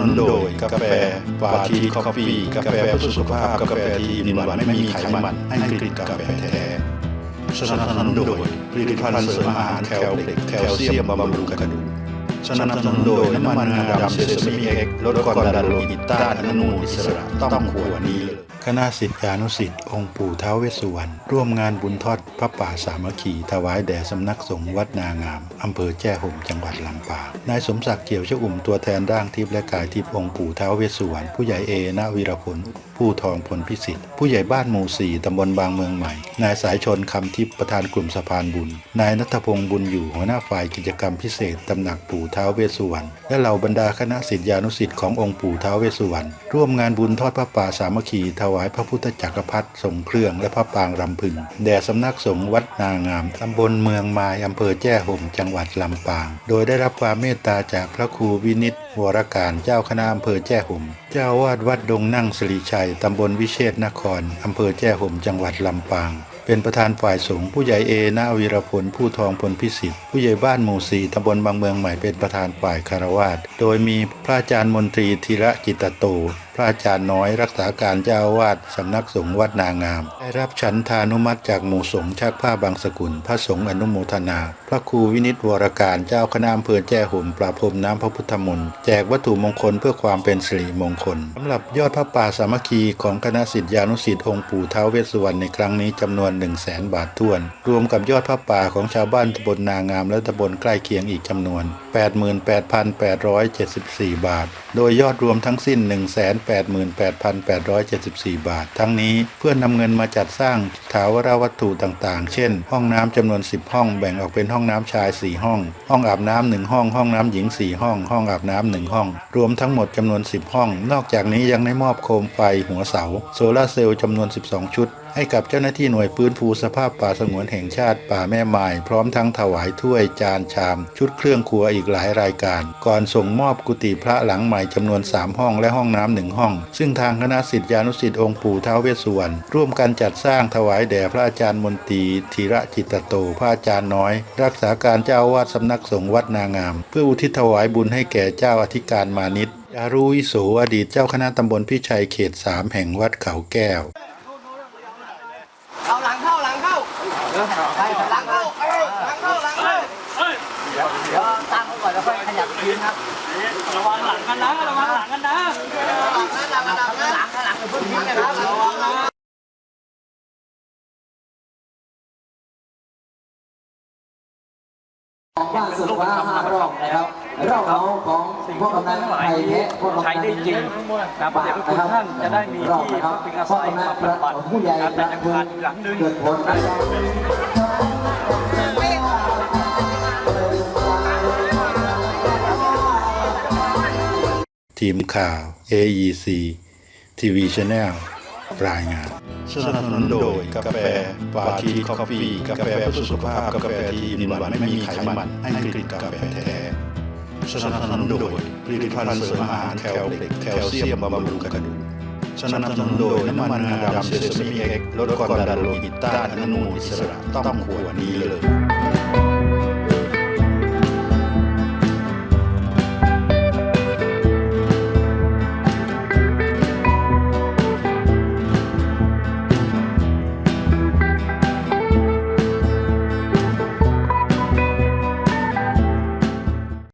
นุนโดยกาแฟปาทีคอฟฟี่กาแฟเพื่อสุขภาพกาแฟที่มีหวานไม่มีไขมันให้กลิ่นกาแฟแท้สนับสนุนโดยผลิตภัณฑ์เสริมอาหารแคลเล็กแคลเซียมบำรุงกระดูกสนับสนุนโดยน้ำมันงาดำเซซามิเอ็กลดความดันโลหิตต้านอนุมูลอิสระต้องขวดนี้เลย คณะสิทธิานุสิทธิ์องค์ปู่ท้าวเวสสุวรรณร่วมงานบุญทอดพระป่าสามัคคีถวายแด่สำนักสงฆ์วัดนางาม อำเภอแจ้ห่มจังหวัดลำปางนายสมศักดิ์เกี่ยวชอุ่มตัวแทนร่างทิพย์และกายทิพย์องค์ปู่ท้าวเวสสุวรรณผู้ใหญ่เอณวีรพลผู้ทองพลพิสิทธิ์ผู้ใหญ่บ้านหมู่สี่ตำบลบางเมืองใหม่ นายสายชนคำทิพย์ประธานกลุ่มสะพานบุญ นายนัทพงศ์บุญอยู่หัวหน้าฝ่ายกิจกรรมพิเศษตำหนักปู่ท้าวเวสสุวรรณและเหล่าบรรดาคณะศิษยานุศิษย์ขององค์ปู่ท้าวเวสสุวรรณร่วมงานบุญทอดพระป่าสามัคคีถวายพระพุทธจักรพรรดิทรงเครื่องและพระปางรำพึง แด่สำนักสงฆ์วัดนางามตำบลเมืองมายอำเภอแจ้ห่มจังหวัดลำปาง โดยได้รับความเมตตาจากพระครูวินิตวรการเจ้าคณะอำเภอแจ้ห่ม เจ้าอาวาดวัดดงนั่งสิริชัยตำบลวิเชษนครอำเภอแจ้ห่มจังหวัดลำปาง เป็นประธานฝ่ายสงฆ์ผู้ใหญ่เอนาวีรพลผู้ทองพลพิสิทธิ์ผู้ใหญ่บ้านหมู่สีตำบลบางเมืองใหม่เป็นประธานฝ่ายคารวาสโดยมีพระอาจารย์มนตรีธีระจิตโต พระอาจารย์น้อยรักษาการเจ้าวาดสำนักสงฆ์วัดนางาม ได้รับฉันทานุมัติจากหมู่สงฆ์ชักผ้าบางสกุล พระสงฆ์อนุโมทนา พระครูวินิตวรการเจ้าคณะอำเภอแจ้ห่มปราพรมน้ำพระพุทธมนต์แจกวัตถุมงคลเพื่อความเป็นสิริมงคลสำหรับยอดพระป่าสามัคคีของคณะศิษยานุศิษย์องค์ปู่ท้าวเวสสุวรรณในครั้งนี้จำนวน 1 0 0 0 0แสนบาทท้วน รวมกับยอดพระป่าของชาวบ้านตำบลนางามและตำบลใกล้เคียงอีกจำนวน 88,874 บาท โดยยอดรวมทั้งสิ้น 188,874 บาท ทั้งนี้เพื่อนำเงินมาจัดสร้างถาวรวัตถุต่างๆ เช่น ห้องน้ำจำนวน 10 ห้องแบ่งออกเป็นห้องน้ำชาย 4 ห้อง ห้องอาบน้ำหนึ่งห้อง ห้องน้ำหญิง 4 ห้อง ห้องอาบน้ำหนึ่งห้อง รวมทั้งหมดจำนวน 10 ห้อง นอกจากนี้ยังได้มอบโคมไฟหัวเสา โซลาร์เซลล์จำนวน 12 ชุด ให้กับเจ้าหน้าที่หน่วยฟื้นฟูสภาพป่าสงวนแห่งชาติป่าแม่ไม้พร้อมทั้งถวายถ้วยจานชาม ชุดเครื่องครัวอีกหลายรายการ ก่อนส่งมอบกุฏิพระหลังใหม่จำนวน 3 ห้องและห้องน้ำหนึ่งห้อง ซึ่งทางคณะศิษยานุศิษย์องค์ปู่ท้าวเวสสุวรรณร่วมกันจัดสร้างถวายแด่พระอาจารย์มนตรีธีระจิตโตพระอาจารย์น้อย รักษาการเจ้าวาสสำนักสงฆ์วัดนางาม เพื่ออุทิศถวายบุญให้แก่เจ้าอธิการมานิตยารุวิโสอดีตเจ้าคณะตำบลพิชัยเขตสามแห่งวัดเขาแก้ว เอาหลังเข้าหลังเข้าใช่ หลังเข้าเออหลังเข้าหลังเข้าเดี๋ยวเดี๋ยวตั้งไว้ก่อนแล้วค่อยขยับยืนครับระวังหลังกันนะระวังหลังกันนะหลังหลังหลังหลังหลังหลังเพิ่งหลังนะครับระวังนะของบ้านสุดว่าห้ารอบนะครับ รอบเขาของพวกกำนันไทยแท้พวกกำนันใช้ได้จริงนะพระเดชพระคุณท่านจะได้มีรอบที่นะครับพึ่งอาพวกศัยกำนัมานปฏิบัติผู้ใหญ่นะเป็นอาคารหลังหนึ่งเกิดผลนะครับทีมข่าว AEC TV Channel รายงานสนับสนุนโดยกาแฟปาทีคอฟฟี่กาแฟเพื่อสุขภาพกาแฟที่มีหวานไม่มีไขมันให้กลิ่นกาแฟแท้ สนับสนุนโดยผลิตภัณฑ์เสริมอาหารแคลเล็กแคลเซียมบำรุงกระดูกสนับสนุนโดยน้ำมันงาดำเซซามิเอ็กลดความดันโลหิตต้านอนุมูลอิสระต้องขวดนี้เลย